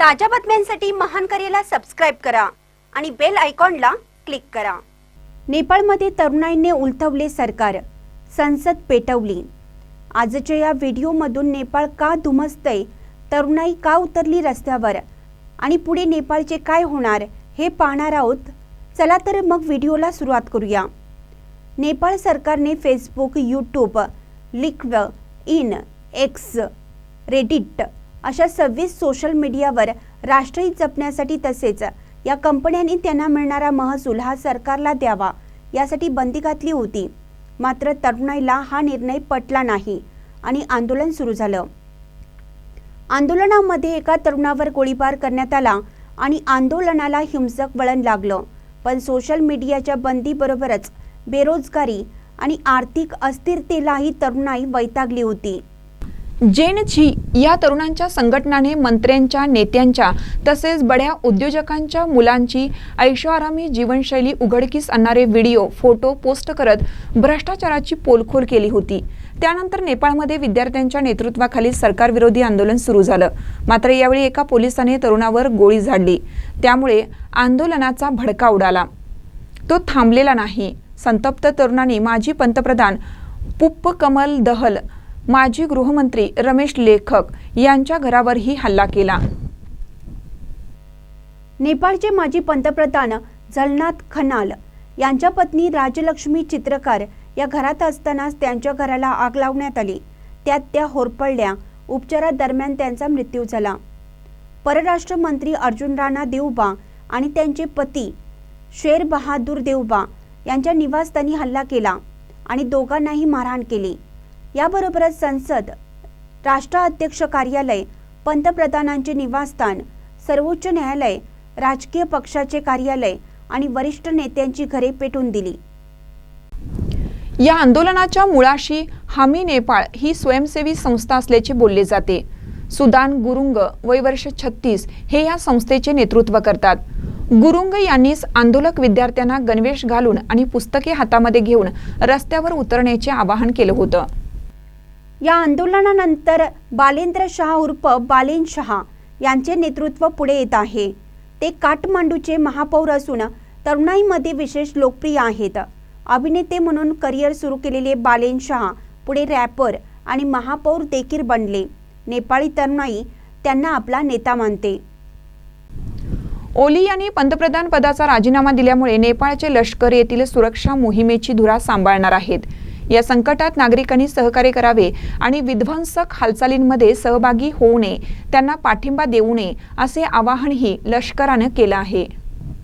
ताज्या बातम्यांसाठी महान करेला सबस्क्राईब करा आणि बेल आयकॉनला क्लिक करा. नेपाळमध्ये तरुणाईने उलथवले सरकार संसद पेटवली. आजच्या या व्हिडिओमधून नेपाळ का धुमसतंय तरुणाई का उतरली रस्त्यावर आणि पुढे नेपाळचे काय होणार हे पाहणार आहोत. चला तर मग व्हिडिओला सुरुवात करूया. नेपाळ सरकारने Facebook YouTube LinkedIn X Reddit अशा सव्वीस सोशल मीडियावर राष्ट्रहित जपण्यासाठी तसेच या कंपन्यांनी त्यांना मिळणारा महसूल हा सरकारला द्यावा यासाठी बंदी घातली होती. मात्र तरुणाईला हा निर्णय पटला नाही आणि आंदोलन सुरू झालं. आंदोलनामध्ये एका तरुणावर गोळीबार करण्यात आला आणि आंदोलनाला हिंसक वळण लागलं. पण सोशल मीडियाच्या बंदीबरोबरच बेरोजगारी आणि आर्थिक अस्थिरतेलाही तरुणाई वैतागली होती. जेन झी या तरुणांच्या संघटनाने मंत्र्यांच्या नेत्यांच्या तसेच बड्या उद्योजकांच्या मुलांची ऐशोआरामी जीवनशैली उघडकीस आणणारे व्हिडिओ फोटो पोस्ट करत भ्रष्टाचाराची पोलखोल केली होती. त्यानंतर नेपाळमध्ये विद्यार्थ्यांच्या नेतृत्वाखाली सरकारविरोधी आंदोलन सुरू झालं. मात्र यावेळी एका पोलिसाने तरुणावर गोळी झाडली. त्यामुळे आंदोलनाचा भडका उडाला. तो थांबलेला नाही. संतप्त तरुणांनी माजी पंतप्रधान पुप्प कमल दहल माजी गृहमंत्री रमेश लेखक यांच्या घरावरही हल्ला केला. नेपाळचे माजी पंतप्रधान झलनाथ खनाल यांच्या पत्नी राजलक्ष्मी चित्रकार या घरात असतानाच त्यांच्या घराला आग लावण्यात आली. त्यात त्या होरपळल्या. उपचारादरम्यान त्यांचा मृत्यू झाला. परराष्ट्र मंत्री अर्जुन राणा देवबा आणि त्यांचे पती शेर बहादूर देवबा यांच्या निवासस्थानी हल्ला केला आणि दोघांनाही मारहाण केली. याबरोबरच संसद राष्ट्राध्यक्ष कार्यालय पंतप्रधानांचे निवासस्थान सर्वोच्च न्यायालय राजकीय पक्षाचे कार्यालय आणि वरिष्ठ नेत्यांची घरे पेटून दिली. या आंदोलनाच्या मुळाशी हामी नेपाळ ही स्वयंसेवी संस्था असल्याचे बोलले जाते. सुदान गुरुंग वय वर्ष छत्तीस हे या संस्थेचे नेतृत्व करतात. गुरुंग यांनीच आंदोलक विद्यार्थ्यांना गणवेश घालून आणि पुस्तके हातामध्ये घेऊन रस्त्यावर उतरण्याचे आवाहन केलं होतं. या आंदोलनानंतर बालेंद्र शहा उर्फ बालेन शहा यांचे नेतृत्व पुढे येत आहे. ते काठमांडूचे महापौर असून तरुणाईमध्ये विशेष लोकप्रिय आहेत. अभिनेते म्हणून करिअर सुरू केलेले बालेन शहा पुढे रॅपर आणि महापौर देखील बनले. नेपाळी तरुणाई त्यांना आपला नेता मानते. ओली यांनी पंतप्रधान पदाचा राजीनामा दिल्यामुळे नेपाळचे लष्कर येथील सुरक्षा मोहिमेची धुरा सांभाळणार आहेत. या संकटात नागरिकांनी सहकार्य करावे आणि विध्वंसक हालचालींमध्ये सहभागी होऊ नये त्यांना पाठिंबा देऊ नये असे आवाहनही लष्करानं केलं आहे.